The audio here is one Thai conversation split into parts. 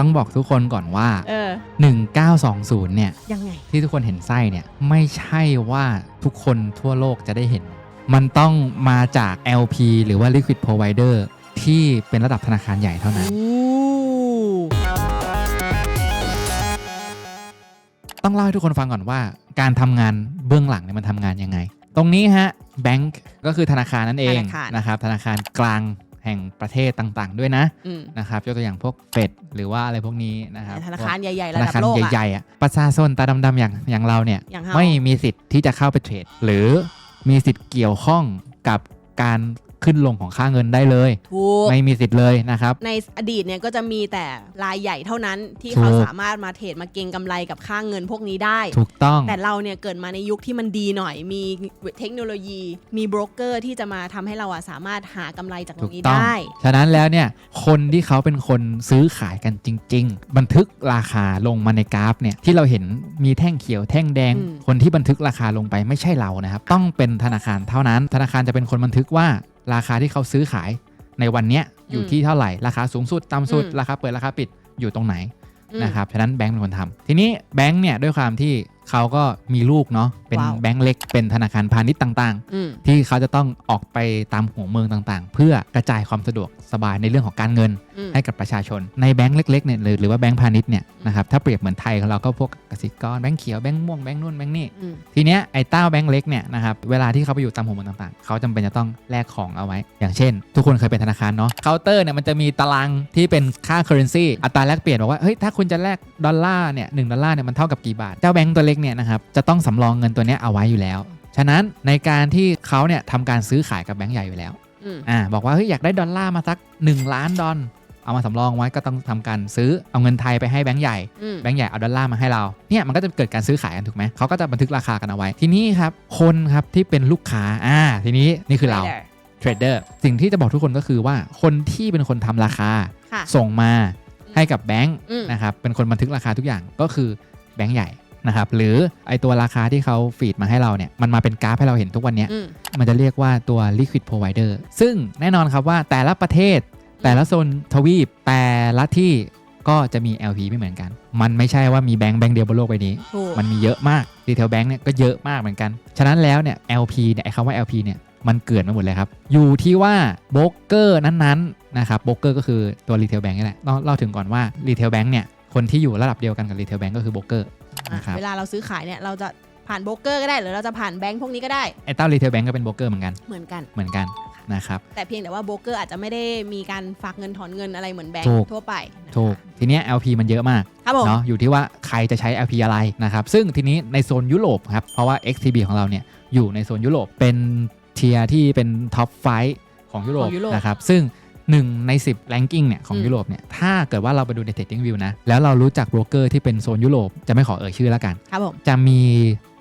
ต้องบอกทุกคนก่อนว่า เออ 1920 เนี่ย ยังไง ที่ทุกคนเห็นไส้เนี่ยไม่ใช่ว่าทุกคนทั่วโลกจะได้เห็น มันต้องมาจาก LP หรือว่า Liquid Provider ที่เป็นระดับธนาคารใหญ่เท่านั้น ต้องเล่าให้ทุกคนฟังก่อนว่า การทำงานเบื้องหลังเนี่ยมันทำงานยังไง ตรงนี้ฮะแบงก์ก็คือธนาคารนั่นเองธนาคาร นะครับธนาคารกลาง แห่งประเทศต่างๆ ด้วยนะอืมนะครับยกตัวอย่างพวกเฟดหรือว่าอะไรพวกนี้นะครับธนาคารใหญ่ๆ ธระนาดับคารโลกใหอะญ่ๆอะประชาชนตาดำๆอย่างอย่างเราเนี่ยอย่างเฮาไม่มีสิทธิ์ที่จะเข้าไปเทรดหรือมีสิทธิ์เกี่ยวข้องกับการ ขึ้นลงของค่าเงินได้เลยถูกไม่มีสิทธิ์เลยนะครับ ในอดีตเนี่ยก็จะมีแต่รายใหญ่เท่านั้นที่ถูกเขาสามารถมาเทรดมาเก็งกำไรกับค่าเงินพวกนี้ได้ ถูกต้อง แต่เราเนี่ยเกิดมาในยุคที่มันดีหน่อย มีเทคโนโลยี มีโบรกเกอร์ที่จะมาทำให้เราอะสามารถหากำไรจากตรถูงกนี้ต้องได้ ฉะนั้นแล้วเนี่ยคนที่เขาเป็นคนซื้อขายกันจริง ๆ บันทึกราคาลงมาในกราฟเนี่ยที่เราเห็นมีแท่งเขียวแท่งแดงอืมคนที่บันทึกราคาลงไปไม่ใช่เรานะครับต้องเป็นธนาคารเท่านั้น ธนาคารจะเป็นคนบันทึกว่า ราคาที่เขาซื้อขายในวันเนี้ยอยู่ที่เท่าไหร่ ราคาสูงสุดต่ำสุด ราคาเปิดราคาปิดอยู่ตรงไหนอืมนะครับ ฉะนั้นแบงก์เป็นคนทำทีนี้แบงก์เนี่ยด้วยความที่ เขาก็มีลูกเนาะเป็นว้าว แบงก์เล็กเป็นธนาคารพาณิชย์ต่างๆอืมที่เขาจะต้องออกไปตามหัวเมืองต่างๆ เพื่อกระจายความสะดวกสบายในเรื่องของการเงิน อืม ให้กับประชาชนในแบงก์เล็กๆเนี่ยหรือหรือว่าแบงก์พาณิชย์เนี่ยนะครับถ้าเปรียบเหมือนไทยของเราก็พวกกสิกรแบงก์เขียวแบงก์ม่วงแบงก์นู่นแบงก์นี่อืม ทีเนี้ยไอ้เต้าแบงก์เล็กเนี่ยนะครับเวลาที่เขาไปอยู่ตามหัวเมืองต่างๆ เขาจำเป็นจะต้องแลกของเอาไว้ อย่างเช่น ทุกคนเคยเป็นธนาคารเนาะเคาน์เตอร์เนี่ยมันจะมีตารางที่เป็นค่า currency อัตราแลกเปลี่ยนบอกว่าเฮ้ยถ้าคุณจะแลกดอลลาร์เนี่ยหนึ่งดอลลาร์เนี่ยมันเท่ากับกี่บาทเจ้าแบงก์ตัวเล็กเนี่ยนะครับจะต้องสำรองเงินตัวเนี้ยเอาไว้อยู่แล้ว ฉะนั้นในการที่เขาเนี่ยทำการซื้อขายกับแบงก์ใหญ่อยู่แล้วอืมอ่าบอกว่าเฮ้ยอยากได้ดอลลาร์มาสัก 1 ล้านดอลเอามาสำรองไว้ก็ต้องทำการซื้อเอาเงินไทยไปให้แบงก์ใหญ่อืมแบงก์ใหญ่เอาดอลลาร์มาให้เราเนี่ยมันก็จะเกิดการซื้อขายกันถูกไหมเขาก็จะบันทึกราคากันเอาไว้ ทีนี้ครับคนครับที่เป็นลูกค้าอ่าทีนี้นี่คือเราเทรดเดอร์สิ่งที่จะบอกทุกคนก็คือว่าคนที่เป็นคนทำราคาค่ะส่งมาให้กับแบงค์อืมนะครับเป็นคนบันทึกราคาทุกอย่างก็คือแบงค์ใหญ่ นะครับหรือไอตัวราคาที่เขาฟีดมาให้เราเนี่ยมันมาเป็นกราฟให้เราเห็นทุกวันเนี้ยอืมมันจะเรียกว่าตัว liquid provider ซึ่งแน่นอนครับว่าแต่ละประเทศ แต่ละโซนทวีปแต่ละที่ก็จะมี LP ไม่เหมือนกัน มันไม่ใช่ว่ามีแบงค์แบงค์เดียวบนโลกใบนี้ ถูกมันมีเยอะมากรีเทลแบงค์เนี่ยก็เยอะมากเหมือนกัน ฉะนั้นแล้วเนี่ย LP เนี่ยไอ้คำว่า LP เนี่ยมันเกิดมาหมดเลยครับ อยู่ที่ว่าโบรกเกอร์นั้นๆนะครับโบรกเกอร์ก็คือตัวรีเทลแบงค์นี่แหละต้องเล่าถึงก่อนว่ารีเทลแบงค์เนี่ย คนที่อยู่ระดับเดียวกันกับรีเทลแบงค์ก็คือโบรกเกอร์อะนะครับเวลาเราซื้อขายเนี่ยเราจะผ่านโบรกเกอร์ก็ได้หรือเราจะผ่านแบงค์พวกนี้ก็ได้ไอ้เต้ารีเทลแบงค์ก็เป็นโบรกเกอร์เหมือนกันเหมือนกันเหมือนกันนะครับแต่เพียงแต่ว่าโบรกเกอร์อาจจะไม่ได้มีการฝากเงินถอนเงินอะไรเหมือนแบงถูค์กทั่วไปนะคะถูกทีเนี้ย LP มันเยอะมากครับผมเนาะอยู่ที่ว่าใครจะใช้ LP อะไรนะครับซึ่งทีนี้ในโซนยุโรปครับเพราะว่า XTB ของเราเนี่ยอยู่ในโซนยุโรปเป็นเทียร์ที่เป็นท็อปไฟของยุโรปของยุโรปนะครับซึ่ง 1 ใน 10 ranking เนี่ยของอืมยุโรปเนี่ยถ้าเกิดว่าเราไปดูใน Trading View นะ แล้วเรารู้จักโบรกเกอร์ที่เป็นโซนยุโรปจะไม่ขอเอ่ยชื่อแล้วกัน ครับผม จะมี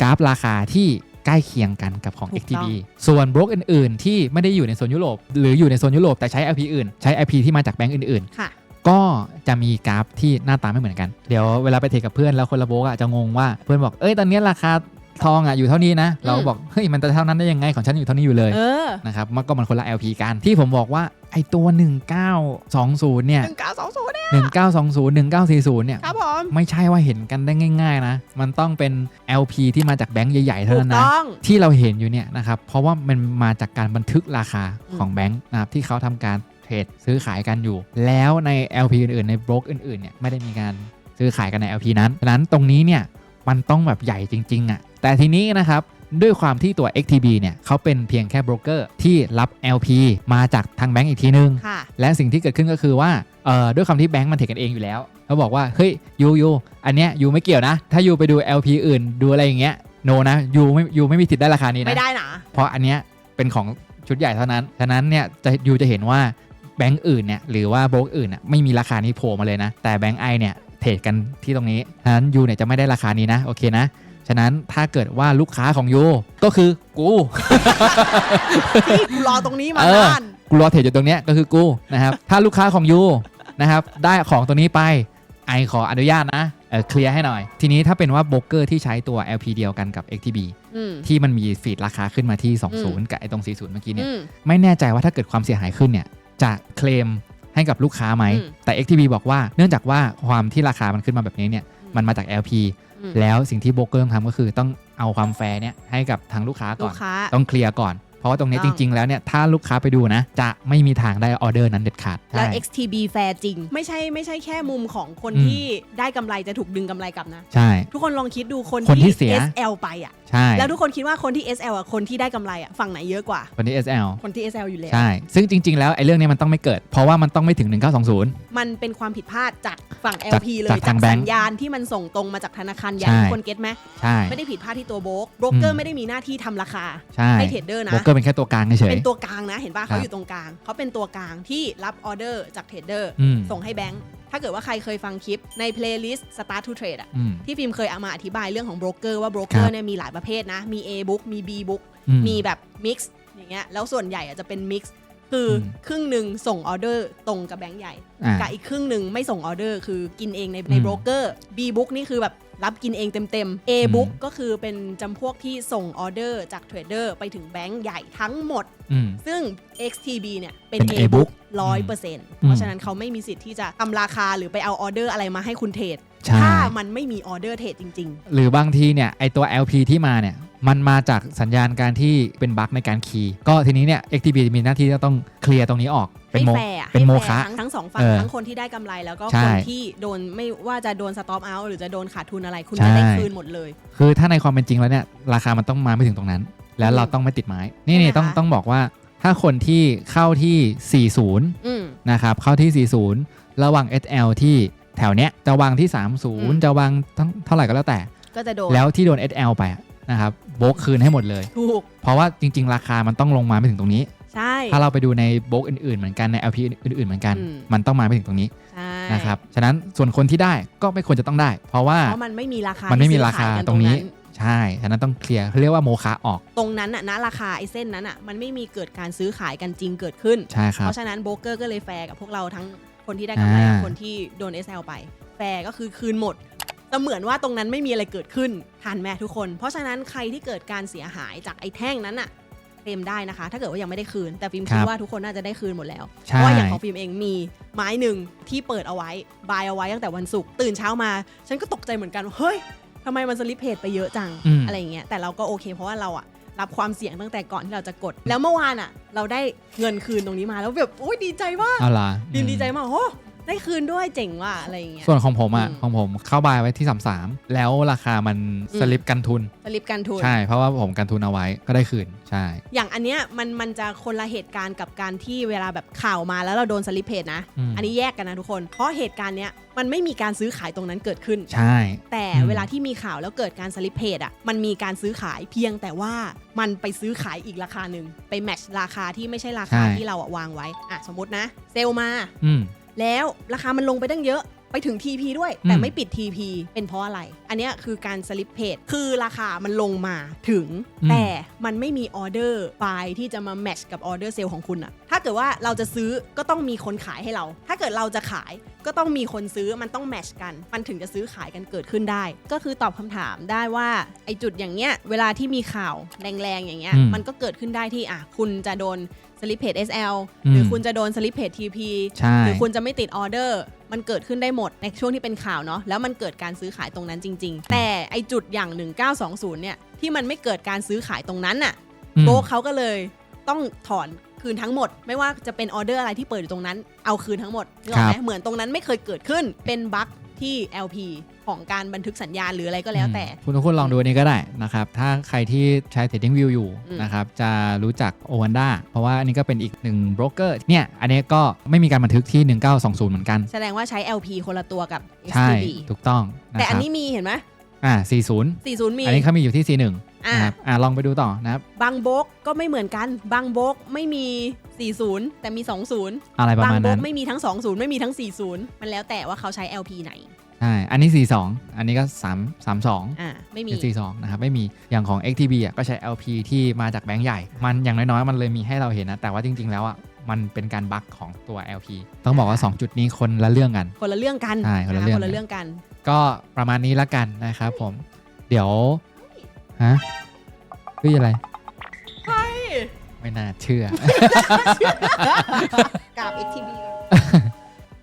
กราฟราคาที่ใกล้เคียงกันกับของ ถูกต้อง XTB ส่วนบล็อกอื่น ๆ ที่ไม่ได้อยู่ในโซนยุโรป หรืออยู่ในโซนยุโรปแต่ใช้ LP อื่น ใช้ LP ที่มาจากแบงก์อื่นๆค่ะก็จะมีกราฟที่หน้าตาไม่เหมือนกัน เดี๋ยวเวลาไปเทรดกับเพื่อนแล้วคนละโบกอะจะงงว่าเพื่อนบอกเอ้ยตอนนี้ราคา ทองอะอยู่เท่านี้นะ เราก็บอกเฮ้ยมันจะเท่านั้นได้ยังไงของฉันอยู่เท่านี้อยู่เลยเออนะครับมันก็มันคนละ LP กันที่ผมบอกว่าไอตัว 1920 เนี่ยหนึ่งเก้าสองศูนย์เนี่ย 1920 1940 เนี่ย ครับผม ไม่ใช่ว่าเห็นกันได้ง่าย ๆ นะ มันต้องเป็น LP ที่มาจากแบงก์ใหญ่ ๆ เท่าถูนั้กนนะต้องที่เราเห็นอยู่เนี่ยนะครับ เพราะว่ามันมาจากการบันทึกราคาอืมของแบงค์นะครับ ที่เขาทำการเทรดซื้อขายกันอยู่ แล้วใน LP อื่นๆ ในบล็อกอื่นๆ เนี่ย ไม่ได้มีการซื้อขายกันใน LP นั้น ฉะนั้นตรงนี้เนี่ย มันต้องแบบใหญ่จริง ๆอะ่ะ แต่ทีนี้นะครับด้วยความที่ตัว XTB เนี่ยเขาเป็นเพียงแค่โบรกเกอร์ที่รับ LP มาจากทางแบงก์อีกทีนึงค่ะและสิ่งที่เกิดขึ้นก็คือว่าเอ่อด้วยความที่แบงก์มันเทรดกันเองอยู่แล้วเขาบอกว่าเฮ้ยยูยูอันเนี้ยยูไม่เกี่ยวนะ ถ้ายูไปดู LP อื่นดูอะไรอย่างเงี้ยโนนะยูไม่ยูไม่มีสิทธิ์ได้ราคานี้นะไม่ได้นะเพราะอันเนี้ยเป็นของชุดใหญ่เท่านั้นฉะนั้นเนี่ยจะยูจะเห็นว่าแบงก์อื่นเนี่ยหรือว่าโบรกอื่นน่ะไม่มีราคานี้โผล่มาเลยนะ แต่แบงก์ไอเนี่ยเทรดกันที่ตรงนี้ฉะนั้นยูเนี่ยจะไม่ได้ราคานี้นะโอเคนะ ฉะนั้นถ้าเกิดว่าลูกค้าของยูก็คือกูที่กูรอตรงนี้มาเออ นานกูรอเทรดอยู่ตรงเนี้ยก็คือกูนะครับ ถ้าลูกค้าของยูนะครับได้ของตัวนี้ไปไอขออนุญาตนะเออเคลียร์ให้หน่อย ทีนี้ถ้าเป็นว่าโบรกเกอร์ที่ใช้ตัว LP เดียวกันกับ XTB อืม ที่มันมีฟีดราคาขึ้นมาที่ อืม 20 กับไอตรง 40 เมื่อกี้เนี่ย อืม ไม่แน่ใจว่าถ้าเกิดความเสียหายขึ้นเนี่ยจะเคลมให้กับลูกค้าไหม อืมแต่ XTB บอกว่าเนื่องจากว่าความที่ราคามันขึ้นมาแบบนี้เนี่ยมันมาจาก LP อืม แล้วสิ่งที่โบรกเกอร์ต้องทำก็คือต้องเอาความแฟร์เนี่ยให้กับทางลูกค้าลูก่อนกค้าต้องเคลียร์ก่อน เพราะว่าตรงนี้ต้จองริง ๆ แล้วเนี่ยถ้าลูกค้าไปดูนะ จะไม่มีทางได้ออเดอร์นั้นเด็ดขาด แล้วใช่ XTB แฟร์จริง ไม่ใช่ไม่ใช่แค่มุมของคนอืมที่ได้กำไรจะถูกดึงกำไรกลับนะ ใช่ ทุกคนลองคิดดูคนคนที่เสีย SL ไปอะ ใช่ แล้วทุกคนคิดว่าคนที่ SL อะคนที่ได้กำไรอะฝั่งไหนเยอะกว่า คนที่ SL คนที่ SL อยู่แล้ว ใช่ ซึ่งจริง ๆ แล้วไอ้เรื่องนี้มันต้องไม่เกิด เพราะว่ามันต้องไม่ถึง 1920 มันเป็นความผิดพลาดจากฝั่ง จาก LP เลยจากทางแบงสัค์ญญาณที่มันส่งตรงมาจากธนาคารใหญ่ใช่ทุกคนเก็ตไหมใช่ ไม่ได้ผิดพลาดที่ตัวโบรกโบรกเกออืร์ม ไม่ได้มีหน้าที่ทำราคาใช่ให้เทรดเดอร์โบนะรกเกอร์เป็นแค่ตัวกลางเฉยเป็นตัวกลางนะ เห็นป่ะครับ เขาอยู่ตรงกลาง เขาเป็นตัวกลางที่รับออเดอร์จากเทรดเดอร์ อืม ส่งให้แบงค์ ถ้าเกิดว่าใครเคยฟังคลิปในเพลย์ลิสต์ Start to Trade อะอืม ที่ฟิล์มเคยเอามาอธิบายเรื่องของโบรกเกอร์ว่าโบรกเกคอรัร์บเนี่ยมีหลายประเภทนะ มี A book มี B book อืมีแบบ mix อย่างเงี้ยแล้วส่วนใหญ่อะจะเป็น mix คืออม ครึ่งหนึ่งส่งออเดอร์ตรงกับแบงค์ใหญ่ อ่า กับอีกครึ่งหนึ่งไม่ส่งออเดอร์คือกินเองในในอืม โบรกเกอร์ B book นี่คือแบบ รับกินเองเต็มๆ A book ก็คือเป็นจำพวกที่ส่งออเดอร์จากเทรดเดอร์ไปถึงแบงค์ใหญ่ทั้งหมด อืม ซึ่ง XTB เนี่ยเป็น เป็น A A-book book ร้อยเปอร์เซ็นต์เพราะฉะนั้นเขาไม่มีสิทธิ์ที่จะทำราคาหรือไปเอาออเดอร์อะไรมาให้คุณเทรด ใช่ ถ้ามันไม่มีออเดอร์เทรดจริงหรือบางทีเนี่ยไอตัว LP ที่มาเนี่ย มันมาจากสัญญาณการที่เป็นบั๊กในการคีย์ ก็ทีนี้เนี่ย XTB มีหน้าที่จะต้องเคลียร์ตรงนี้ออกๆเป็นให้โมแฟร์อะเป็นให้โมแฟร์คะทั้งทั้งสองฝั่งเออทั้งคนที่ได้กำไรแล้วก็ใช่คนที่โดนไม่ว่าจะโดนสต็อปเอาหรือจะโดนขาดทุนอะไรคุณใช่จะได้คืนหมดเลย คือถ้าในความเป็นจริงแล้วเนี่ยราคามันต้องมาไม่ถึงตรงนั้น แล้วเราต้องไม่ติดไม้ นี่นี่ใช่ไหมต้องคะ ต้องบอกว่าถ้าคนที่เข้าที่ 40 อืม นะครับเข้าที่ 40 ระหว่าง SL ที่แถวเนี้ยจะวางที่ ม 30 จะวางทั้งเท่าไหร่ก็แล้วแต่ ก็จะโดนแล้วที่โดน SL ไปอะ นะครับโบกคืนให้หมดเลย ถูก เพราะว่าจริง ๆ ราคามันต้องลงมาไม่ถึงตรงนี้ ใช่ ถ้าเราไปดูในโบกอื่นๆเหมือนกันใน LP อื่นๆเหมือนกัน อืม มันต้องมาไม่ถึงตรงนี้ใช่นะครับฉะนั้นส่วนคนที่ได้ก็ไม่ควรจะต้องได้ เพราะว่าเพราะมันไม่มีราคามันไม่มีที่ซื้อราคาขยกันตรงนี้ ใช่ฉะนั้นต้องเคลียร์เขาเรียกว่าโมคะออกตรงนั้นอะนะราคาไอ้เส้นนั้นอะมันไม่มีเกิดการซื้อขายกันจริงเกิดขึ้น ใช่ครัเพบ ราะฉะนั้นโบรกเกอร์ก็เลยแฟร์กับพวกเราทั้งคนที่ได้กำไรกับอ่าคนที่โดน SL ไป แฟร์ก็คือคืนหมด แต่เหมือนว่าตรงนั้นไม่มีอะไรเกิดขึ้นทันแม่ทุกคน เพราะฉะนั้นใครที่เกิดการเสียหายจากไอ้แท่งนั้นอะเคลมได้นะคะ ถ้าเกิดว่ายังไม่ได้คืน แต่ฟิล์มคิดครับว่าทุกคนน่าจะได้คืนหมดแล้ว เพใช่ราะว่าอย่างของฟิล์มเองมีไม้หนึ่งที่เปิดเอาไว้บายเอาไว้ตั้งแต่วันศุกร์ตื่นเช้ามา ฉันก็ตกใจเหมือนกันว่าเฮ้ยทำไมมันสลิปเพจไปเยอะจังอืมอะไรอย่างเงี้ยแต่เราก็โอเค เพราะว่าเราอะรับความเสี่ยงตั้งแต่ก่อนที่เราจะกด แล้วเมื่อวานอะเราได้เงินคืนตรงนี้มาแล้วแบบโอ้ยดีใจมากเอาล่ะฟิล์มอืมดีใจมากโอ้ ได้คืนด้วยเจ๋งว่ะอะไรอย่างเงี้ย ส่วนของผมอะอืม ของผมเข้าบายไว้ที่ 33 แล้วราคามันอืมสลิปกันทุน สลิปการทุน ใช่เพราะว่าผมกันทุนเอาไว้ก็ได้คืนใช่ อย่างอันเนี้ยมันมันจะคนละเหตุการณ์กับการที่เวลาแบบข่าวมาแล้วเราโดนสลิปเพจนะ อืม อันนี้แยกกันนะทุกคน เพราะเหตุการณ์เนี้ยมันไม่มีการซื้อขายตรงนั้นเกิดขึ้น ใช่ แต่อืม เวลาที่มีข่าวแล้วเกิดการสลิปเพจอะมันมีการซื้อขายเพียงแต่ว่ามันไปซื้อขายอีกราคาหนึ่งไปแมทช์ราคาที่ไม่ใช่ราคาที่เราอะวางไว้อะสมมตินะ เซลลมา อืม แล้วราคามันลงไปตั้งเยอะไปถึง TP ด้วยอืมแต่ไม่ปิด TP เป็นเพราะอะไร อันเนี้ยคือการสลิปเพจคือราคามันลงมาถึง แต่มันไม่มีออเดอร์ไปที่จะมาแมทช์กับออเดอร์เซลของคุณอะถ้าเกิดว่าเราจะซื้อก็ต้องมีคนขายให้เรา ถ้าเกิดเราจะขายก็ต้องมีคนซื้อมันต้องแมทช์กัน มันถึงจะซื้อขายกันเกิดขึ้นได้ ก็คือตอบคำถามได้ว่าไอจุดอย่างเงี้ยเวลาที่มีข่าวแรงๆอย่างเงี้ยอืมมันก็เกิดขึ้นได้ที่อะคุณจะโดนส ลิปเพจ SL อืมหรือคุณจะโดนสลิปเพจ TP ใช่หรือคุณจะไม่ติดออเดอร์มันเกิดขึ้นได้หมดในช่วงที่เป็นข่าวเนาะแล้วมันเกิดการซื้อขายตรงนั้นจริง ๆ แต่ไอจุดอย่าง 1920 เนี่ย ที่มันไม่เกิดการซื้อขายตรงนั้นน่ะอืมโบรกเขาก็เลยต้องถอนคืนทั้งหมด ไม่ว่าจะเป็นออเดอร์อะไรที่เปิดอยู่ตรงนั้น เอาคืนทั้งหมดนึกออกไหมเหมือนตรงนั้นไม่เคยเกิดขึ้นเป็นบั๊ก ที่ LP ของการบันทึกสัญญาณหรืออะไรก็แล้วแต่ อืมคุณทุกคนลองดูอันนี้ก็ได้นะครับ ถ้าใครที่ใช้ Trading View อยู่อืม นะครับจะรู้จัก o อ a n d a เพราะว่าอันนี้ก็เป็นอีกหนึ่งโบรกเกอร์เนี่ยอันนี้ก็ไม่มีการบันทึกที่ 1920 เหมือนกัน แสดงว่าใช้ LP คนละตัวกับ ใช่ XTB ถูกต้องนะแต่คอันรับนี้มีเห็นไหม อ่า 40 40 มีอันนี้เขามีอยู่ที่41อ่านะครับอ่าลองไปดูต่อนะครับ บางโบกก็ไม่เหมือนกัน บางโบกไม่มี 40 แต่มี 20 อะไรประบางมาณโบนั้กนไม่มีทั้ง 20 ไม่มีทั้ง 40 มันแล้วแต่ว่าเขาใช้ LP ไหน ใช่อันนี้ 42 อันนี้ก็3 32อ่า ไม่มีเป็น42นะครับไม่มีอย่างของ XTB อะก็ใช้ LP ที่มาจากแบงก์ใหญ่ มันอย่างน้อยๆ มันเลยมีให้เราเห็นนะ แต่ว่าจริงๆ แล้วอะ มันเป็นการบั๊กของตัว LP ต้องบอกว่า 2 จุดนี้คนละเรื่องกัน คนละเรื่องกันใช่คนละเรื่อง คนละเรื่องกัน ก็ประมาณนี้ละกันนะครับผม เดี๋ยว ฮะเฮ้ยอะไรไม่น่าเชื่อกับ XTB ก่อน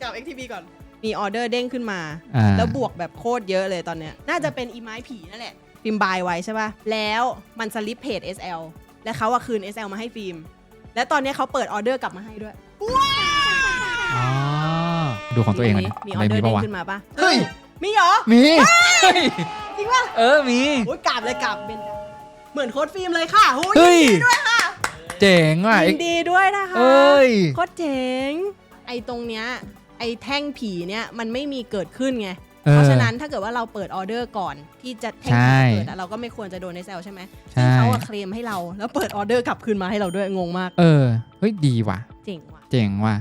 กับ XTB ก่อน มีออเดอร์เด้งขึ้นมา อ่า แล้วบวกแบบโคตรเยอะเลยตอนเนี้ย น่าจะเป็นอีไม้ผีนั่นแหละ ฟิล์มบายไว้ใช่ป่ะ แล้วมันสลิปเพจ SL และเขาอะคืน SL มาให้ฟิล์ม และตอนเนี้ยเขาเปิดออเดอร์กลับมาให้ด้วยอ๋อดูของตัวเองก่อนนะมีออไม่เดอมีร์ปะเด้งวะขึ้นมาป่ะเฮ้ย มีเหรอ มีเฮ้ยจริงป่ะเออ มีโอ้ยกราบเลยกราบเบนเหมือนโค้ดฟิล์มเลยค่ะโอ้ยเฮ้ยยินดีด้วยค่ะ เจ๋งว่ะยินดีด้วยนะคะเอ้ยโคตรเจ๋ง ไอ้ตรงเนี้ยไอ้แท่งผีเนี่ยมันไม่มีเกิดขึ้นไงออ เพราะฉะนั้นถ้าเกิดว่าเราเปิดออเดอร์ก่อนที่จะแท่งใช่ผีจะเปิดอะเราก็ไม่ควรจะโดนในเซลใช่ไหมใช่ซึ่งเขาอะเคลมให้เราแล้วเปิดออเดอร์กลับคืนมาให้เราด้วยงงมาก เออเฮ้ยดีว่ะ เจ๋งว่ะเจ๋งว่ะ